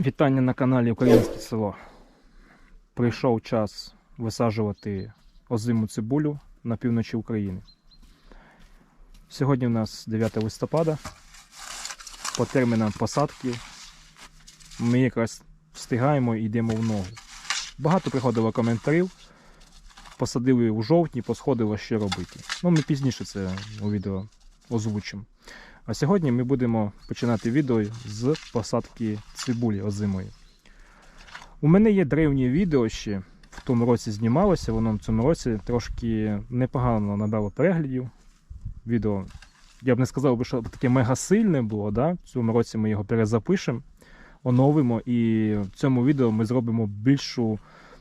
Вітання на каналі Українське село. Прийшов час висаджувати озиму цибулю на півночі України. Сьогодні у нас 9 листопада. По термінам посадки ми якраз встигаємо і йдемо в ногу. Багато приходило коментарів. Посадили у жовтні, посходило що робити. Ну, ми пізніше це у відео озвучимо. А сьогодні ми будемо починати відео з посадки цибулі озимої. У мене є древнє відео ще в тому році знімалося, воно в цьому році трошки непогано набрало переглядів. Відео, я б не сказав, що таке мега сильне було. Да? В цьому році ми його перезапишемо, оновимо, і в цьому відео ми зробимо більшу,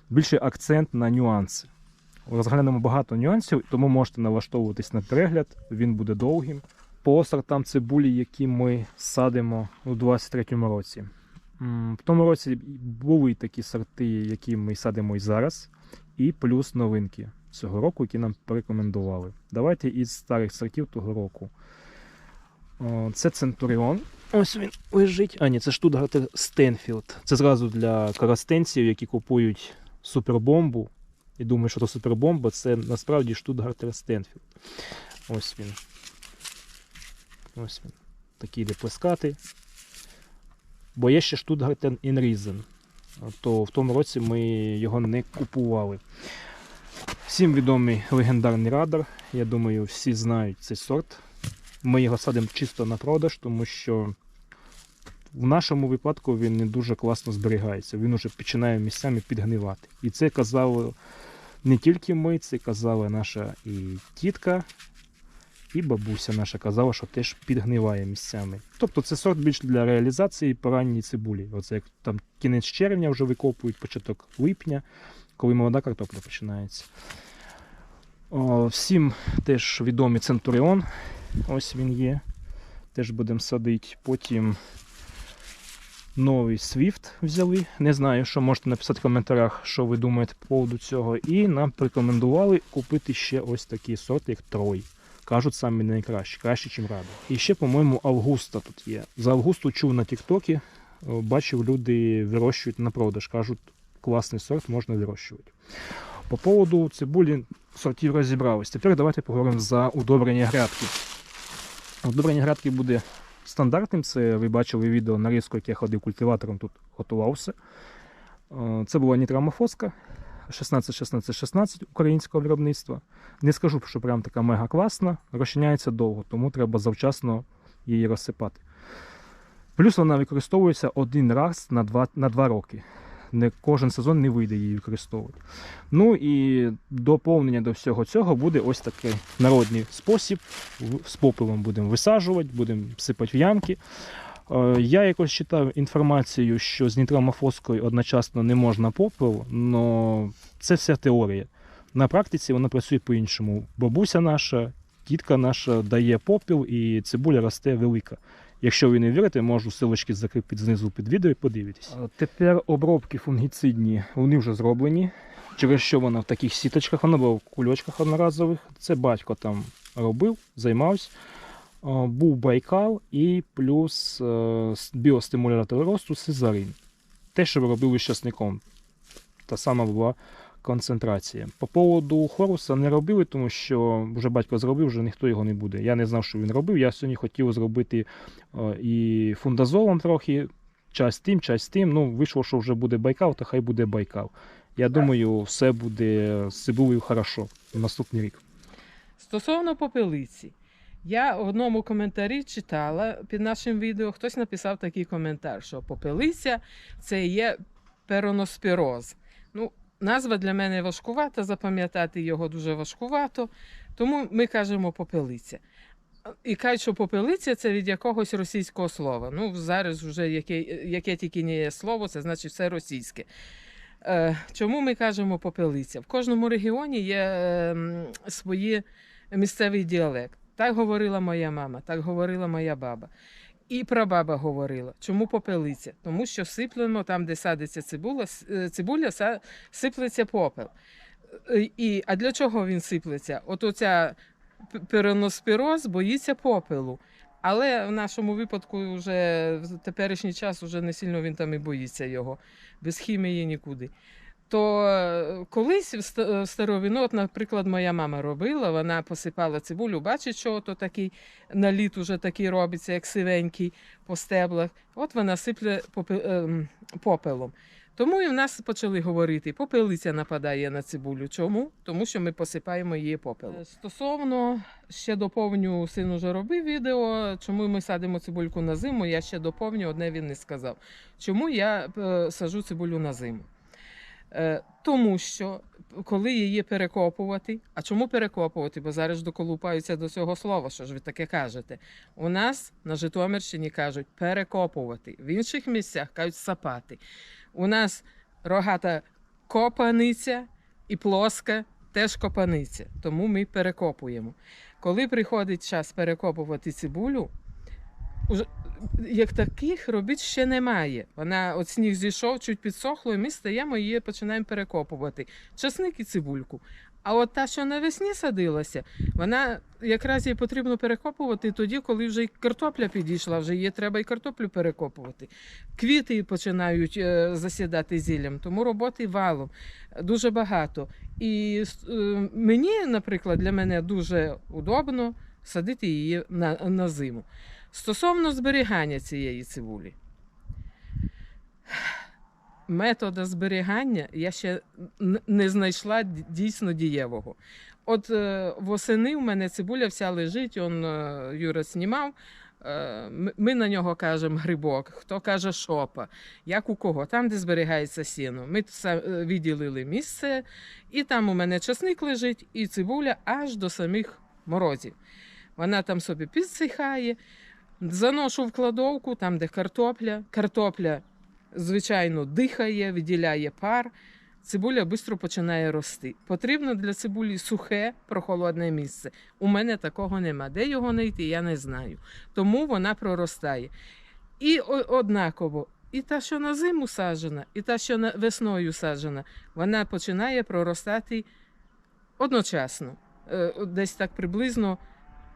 більший акцент на нюанси. Розглянемо багато нюансів, тому можете налаштовуватись на перегляд, він буде довгим по сортам цибулі, які ми садимо у 23-му році. В тому році були такі сорти, які ми садимо і зараз, і плюс новинки цього року, які нам порекомендували. Давайте із старих сортів того року. Це Центуріон. Ось він лежить. А, ні, це Штутгартер Стенфілд. Це зразу для коростенців, які купують супербомбу. І думають, що це супербомба, це насправді Штутгартер Стенфілд. Ось він. Ось він. Такий йде плескатий. Бо є ще Штутгартен Інрізен. То в тому році ми його не купували. Всім відомий легендарний радар. Я думаю, всі знають цей сорт. Ми його садимо чисто на продаж, тому що в нашому випадку він не дуже класно зберігається. Він уже починає місцями підгнивати. І це казали не тільки ми, це казала наша і тітка, і бабуся наша казала, що теж підгниває місцями. Тобто це сорт більш для реалізації по цибулі. Оце як там кінець червня вже викопують, початок липня, коли молода картопля починається. О, всім теж відомий Центуріон. Ось він є. Теж будемо садити. Потім новий Swift взяли. Не знаю, що можете написати в коментарях, що ви думаєте по поводу цього. І нам порекомендували купити ще ось такий сорт, як Трой. Кажуть, самі найкращі, краще, ніж Рада. І ще, по-моєму, Августа тут є. За Августу чув на Тіктокі, бачив, люди вирощують на продаж. Кажуть, класний сорт можна вирощувати. По поводу цибулі сортів розібрались. Тепер давайте поговоримо за удобрення грядки. Удобрення грядки буде стандартним. Це ви бачили відео нарізку, як я ходив культиватором, тут готувався. Е, Це була нітрамофоска 16-16-16 українського виробництва. Не скажу, що прям така мега класна, розчиняється довго, тому треба завчасно її розсипати. Плюс вона використовується один раз на два, на два роки. Не кожен сезон не вийде її використовувати. Ну і доповнення до всього цього буде ось такий народний спосіб. З попелом будемо висаджувати, будемо сипати в ямки. Е, Я якось читав інформацію, що з нітрамофоскою одночасно не можна попел, але це вся теорія. На практиці вона працює по-іншому. Бабуся наша, тітка наша дає попіл і цибуля росте велика. Якщо ви не вірите, можу силочки закріпити знизу під відео і подивитись. Тепер обробки фунгіцидні, вони вже зроблені. Через що вона в таких сіточках, вона була в кульочках одноразових. Це батько там робив, займався. Е, Був байкал і плюс е, біостимулятор росту сизарин. Те, що ви робили з часником. Та сама була концентрація. По поводу хоруса не робили, тому що вже батько зробив, вже ніхто його не буде. Я не знав, що він робив. Я сьогодні хотів зробити е, і фундазолом трохи, час тим, час тим. Ну, вийшло, що вже буде байкал, то хай буде байкал. Я думаю, все буде з цибулею хорошо в наступний рік. Стосовно попелиці, я в одному коментарі читала під нашим відео, хтось написав такий коментар, що попелиця це є пероноспіроз. Назва для мене важкувата, запам'ятати його дуже важкувато, тому ми кажемо попелиця. І кажуть, що попелиця це від якогось російського слова. Ну, зараз вже яке, яке тільки не є слово, це значить все російське. Е, Чому ми кажемо попелиця? В кожному регіоні є е, свої місцевий діалект. Так говорила моя мама, так говорила моя баба. І прабаба говорила. Чому попелиця? Тому що сиплемо там, де садиться цибуля, е, цибуля сиплеться попел. Е, І, а для чого він сиплеться? От оця п- пероноспіроз боїться попелу. Але в нашому випадку вже в теперішній час вже не сильно він там і боїться його. Без хімії нікуди. То е, колись в в старовину, от, наприклад, моя мама робила, вона посипала цибулю, бачить, що то такий наліт уже такий робиться, як сивенький по стеблах. От вона сипле ем, попелом. Тому і в нас почали говорити, попелиця нападає на цибулю. Чому? Тому що ми посипаємо її попелом. Е, Стосовно ще доповню, син уже робив відео, чому ми садимо цибульку на зиму. Я ще доповню, одне він не сказав. Чому я е, сажу цибулю на зиму? Е, Тому що коли її перекопувати, а чому перекопувати? Бо зараз доколупаються до цього слова, що ж ви таке кажете. У нас на Житомирщині кажуть перекопувати, в інших місцях кажуть сапати. У нас рогата копаниця і плоска теж копаниця, тому ми перекопуємо. Коли приходить час перекопувати цибулю, як таких робіт ще немає. Вона от сніг зійшов, чуть підсохло, і ми стаємо її починаємо перекопувати. Часник і цибульку. А от та, що навесні садилася, вона якраз її потрібно перекопувати тоді, коли вже й картопля підійшла, вже її треба і картоплю перекопувати. Квіти починають е, засідати зіллям, тому роботи валом дуже багато. І е, мені, наприклад, для мене дуже удобно садити її на, на зиму. Стосовно зберігання цієї цибулі. Метода зберігання я ще не знайшла дійсно дієвого. От е, восени в мене цибуля вся лежить, он е, Юра знімав. Е, ми на нього кажемо грибок, хто каже шопа, як у кого, там, де зберігається сіно. Ми відділили місце, і там у мене часник лежить, і цибуля аж до самих морозів. Вона там собі підсихає. Заношу в кладовку, там, де картопля. Картопля, звичайно, дихає, виділяє пар. Цибуля швидко починає рости. Потрібно для цибулі сухе, прохолодне місце. У мене такого нема. Де його знайти, я не знаю. Тому вона проростає. І однаково, і та, що на зиму саджена, і та, що весною саджена, вона починає проростати одночасно. Е, Десь так приблизно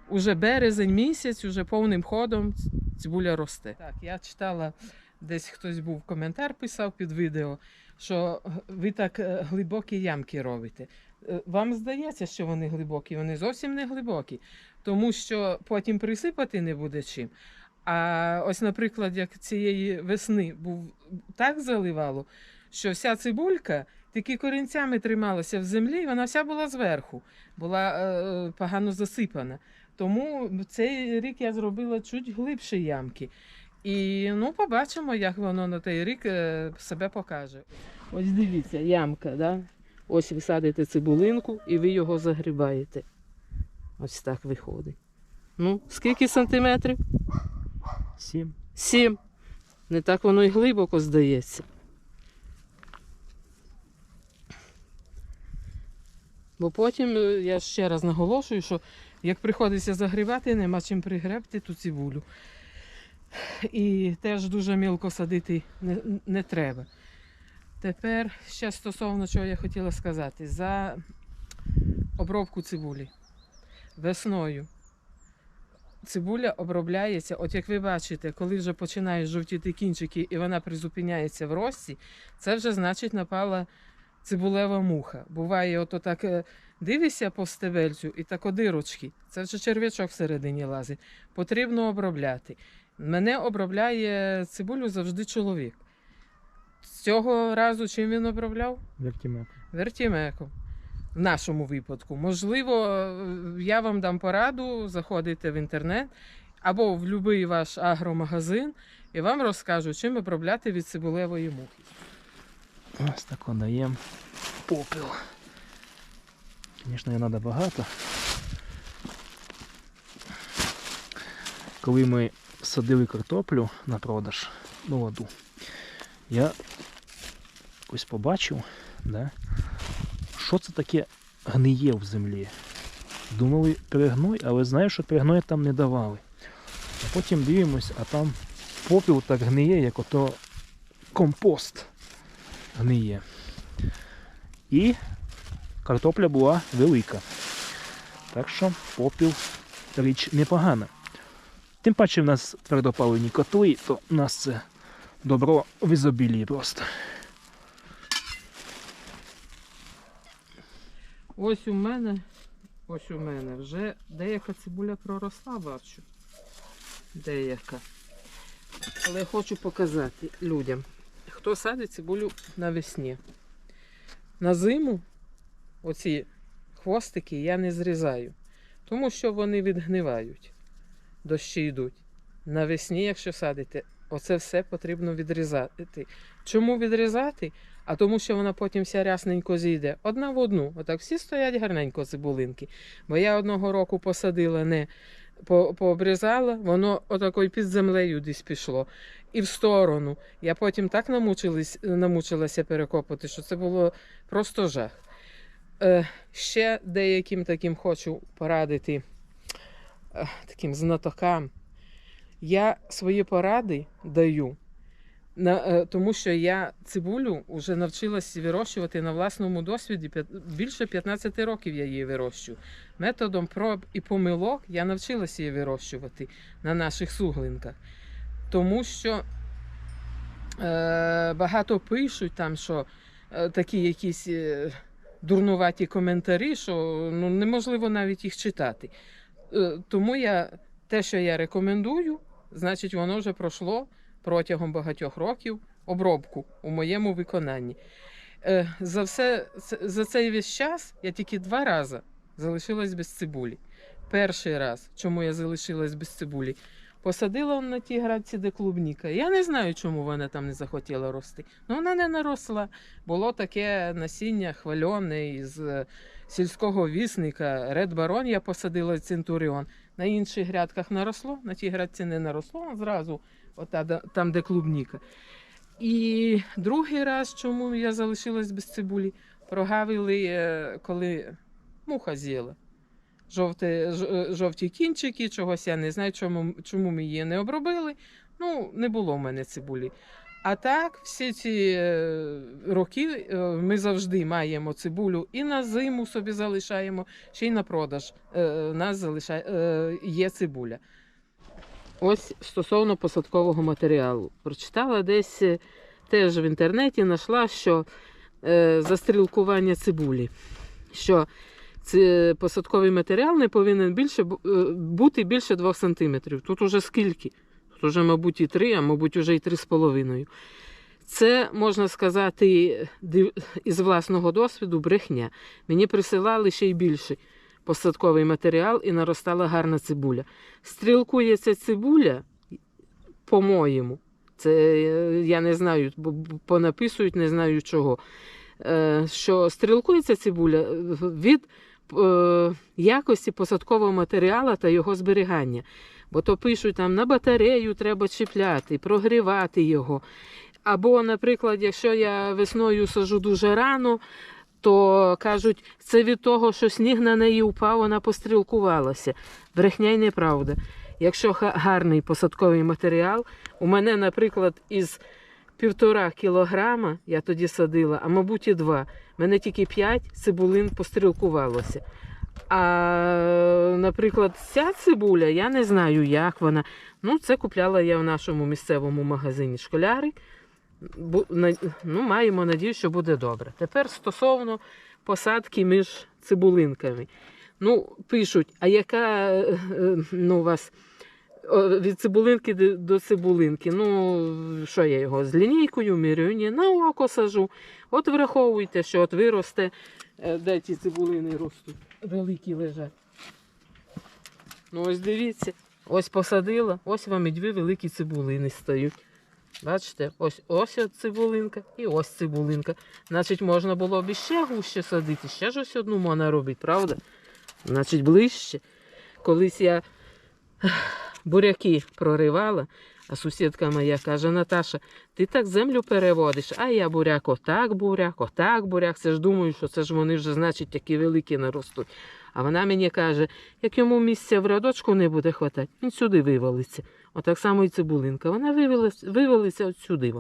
уже березень місяць, уже повним ходом цибуля росте. Так, я читала, десь хтось був коментар писав під відео, що ви так е, глибокі ямки робите. Е, Вам здається, що вони глибокі, вони зовсім не глибокі, тому що потім присипати не буде чим. А ось, наприклад, як цієї весни був так заливало, що вся цибулька тільки корінцями трималася в землі, і вона вся була зверху, була е, погано засипана. Тому цей рік я зробила чуть глибші ямки. І ну, побачимо, як воно на той рік е, себе покаже. Ось дивіться, ямка, да? Ось ви садите цибулинку і ви його загрібаєте. Ось так виходить. Ну, скільки сантиметрів? Сім. Сім. Не так воно й глибоко здається. Бо потім, е, я ще раз наголошую, що як приходиться загрібати, нема чим пригребти ту цибулю. І теж дуже мілко садити не, не треба. Тепер ще стосовно чого я хотіла сказати, за обробку цибулі весною. Цибуля обробляється, от як ви бачите, коли вже починають жовтіти кінчики і вона призупиняється в рості, це вже значить напала цибулева муха. Буває, ото так е, дивишся по стебельцю і так одирочки. Це вже черв'ячок всередині лазить. Потрібно обробляти. Мене обробляє цибулю завжди чоловік. З Цього разу чим він обробляв? Вертімек. Вертімеком. В нашому випадку. Можливо, е, я вам дам пораду, заходите в інтернет або в будь-який ваш агромагазин і вам розкажуть, чим обробляти від цибулевої мухи. Ось так даємо попіл. Звісно, не треба багато. Коли ми садили картоплю на продаж молоду, я ось побачив, да, що це таке гниє в землі. Думали перегной, але знаю, що перегной там не давали. А потім дивимось, а там попіл так гниє, як ото компост гниє. І картопля була велика. Так що попіл річ непогана. Тим паче в нас твердопаливні котли, то в нас це добро в ізобілії просто. Ось у мене, ось у мене вже деяка цибуля проросла, бачу. Деяка. Але я хочу показати людям, хто садить цибулю навесні. На зиму оці хвостики я не зрізаю, тому що вони відгнивають. Дощі йдуть. Навесні, якщо садите, оце все потрібно відрізати. Чому відрізати? А тому, що вона потім вся рясненько зійде. Одна в одну. Отак всі стоять гарненько цибулинки. Бо я одного року посадила, не по- пообрізала, воно отакою під землею десь пішло. І в сторону. Я потім так намучилася перекопати, що це було просто жах. Е, ще деяким таким хочу порадити е, таким знатокам. Я свої поради даю на, е, тому що я цибулю вже навчилася вирощувати на власному досвіді. Більше 15 років я її вирощую. Методом проб і помилок я навчилася її вирощувати на наших суглинках. Тому що е, багато пишуть там, що е, такі якісь е, дурнуваті коментарі, що ну, неможливо навіть їх читати. Е, тому я те, що я рекомендую, значить, воно вже пройшло протягом багатьох років обробку у моєму виконанні. Е, За, все, за цей весь час я тільки два рази залишилась без цибулі. Перший раз, чому я залишилась без цибулі, посадила на тій градці, де клубніка. Я не знаю, чому вона там не захотіла рости. Ну, вона не наросла. Було таке насіння хвальоне із е, сільського вісника. Ред Барон я посадила Центуріон. На інших грядках наросло, на тій грядці не наросло, зразу ота, там, де клубніка. І другий раз, чому я залишилась без цибулі, прогавили, е, коли муха з'їла. Жовте, ж- е, жовті кінчики, чогось я не знаю, чому, чому ми її не обробили. Ну, не було в мене цибулі. А так, всі ці е, роки ми завжди маємо цибулю і на зиму собі залишаємо, ще й на продаж у нас залишає, є цибуля. Ось стосовно посадкового матеріалу. Прочитала десь е, теж в інтернеті, знайшла, що е, застрілкування цибулі. Що це посадковий матеріал не повинен більше е, бути більше 2 см. Тут уже скільки? Тут уже, мабуть, і 3, а мабуть, уже і 3,5. Це можна сказати із власного досвіду брехня. Мені присилали ще й більший посадковий матеріал і наростала гарна цибуля. Стрілкується цибуля, по-моєму. Це е, я не знаю, бо понаписують, не знаю чого. Е, Що стрілкується цибуля е, від якості посадкового матеріалу та його зберігання. Бо то пишуть, там на батарею треба чіпляти, прогрівати його. Або, наприклад, якщо я весною сажу дуже рано, то кажуть, це від того, що сніг на неї упав, вона пострілкувалася. Брехня й неправда. Якщо гарний посадковий матеріал, у мене, наприклад, із півтора кілограма я тоді садила, а мабуть і два. Мене тільки п'ять цибулин пострілкувалося. А, наприклад, ця цибуля, я не знаю, як вона. Ну, це купляла я в нашому місцевому магазині школяри. Ну, маємо надію, що буде добре. Тепер стосовно посадки між цибулинками. Ну, пишуть, а яка е, е, ну, у вас від цибулинки до- цибулинки? Ну, що я його з лінійкою міряю? Ні, на око сажу. От враховуйте, що от виросте, е, де ті цибулини ростуть, великі лежать. Ну, ось дивіться, ось посадила, ось вам і дві великі цибулини стають. Бачите, ось ось цибулинка і ось цибулинка. Значить, можна було б іще гуще садити, ще ж ось одну можна робити, правда? Значить, ближче. Колись я буряки проривала, а сусідка моя каже: Наташа, ти так землю переводиш, а я буряк, отак буряк, отак буряк. Це ж думаю, що це ж вони вже, значить, такі великі наростуть. А вона мені каже, як йому місця в рядочку не буде хватати, він сюди вивалиться. Отак само і цибулинка. Вона вивелася, вивалиться от сюди.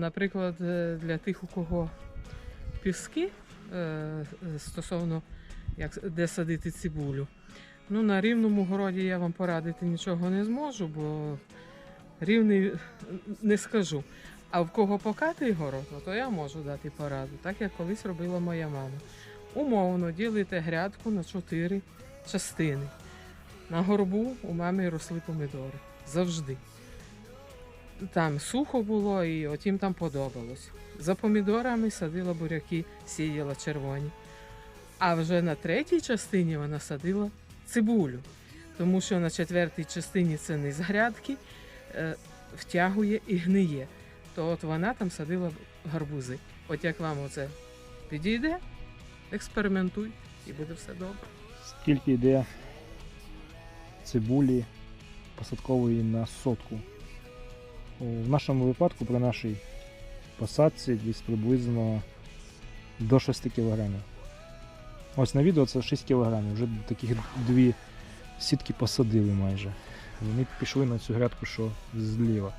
Наприклад, е, для тих, у кого піски е, стосовно як, де садити цибулю. Ну, на рівному городі я вам порадити нічого не зможу, бо рівний не скажу. А в кого покатий город, ну, то я можу дати пораду, так як колись робила моя мама. Умовно ділите грядку на чотири частини. На горбу у мами росли помідори. Завжди. Там сухо було і от їм там подобалось. За помідорами садила буряки, сіяла червоні. А вже на третій частині вона садила цибулю, тому що на четвертій частині це не з грядки е, втягує і гниє. То от вона там садила гарбузи. От як вам оце підійде, експериментуй і буде все добре. Скільки йде цибулі посадкової на сотку? В нашому випадку при нашій посадці десь приблизно до 6 кг. Ось на відео це 6 кг. Вже таких дві сітки посадили майже. Вони пішли на цю грядку, що зліва.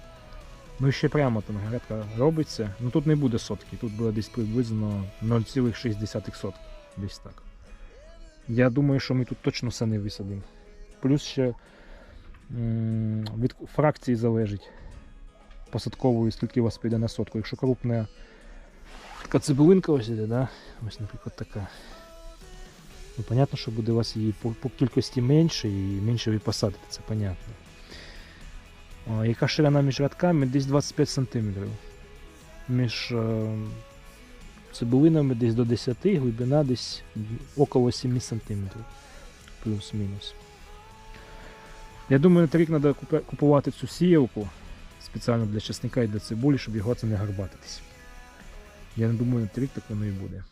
Ну і ще прямо там грядка робиться. Ну тут не буде сотки, тут буде десь приблизно 0,6 сотки. Десь так. Я думаю, що ми тут точно все не висадимо. Плюс ще від фракції залежить посадкової, скільки у вас піде на сотку. Якщо крупна така цибулинка ось іде, да? ось, наприклад, така. Ну, понятно, що буде у вас її по, по кількості менше і менше ви посадите, це понятно. А, яка ширина між рядками? Десь 25 см. Між е, цибулинами десь до 10, глибина десь около 7 см. Плюс-мінус. Я думаю, на рік треба купувати цю сіялку спеціально для часника і для цибулі, щоб його це не гарбатитись. Я не думаю, на рік так воно і буде.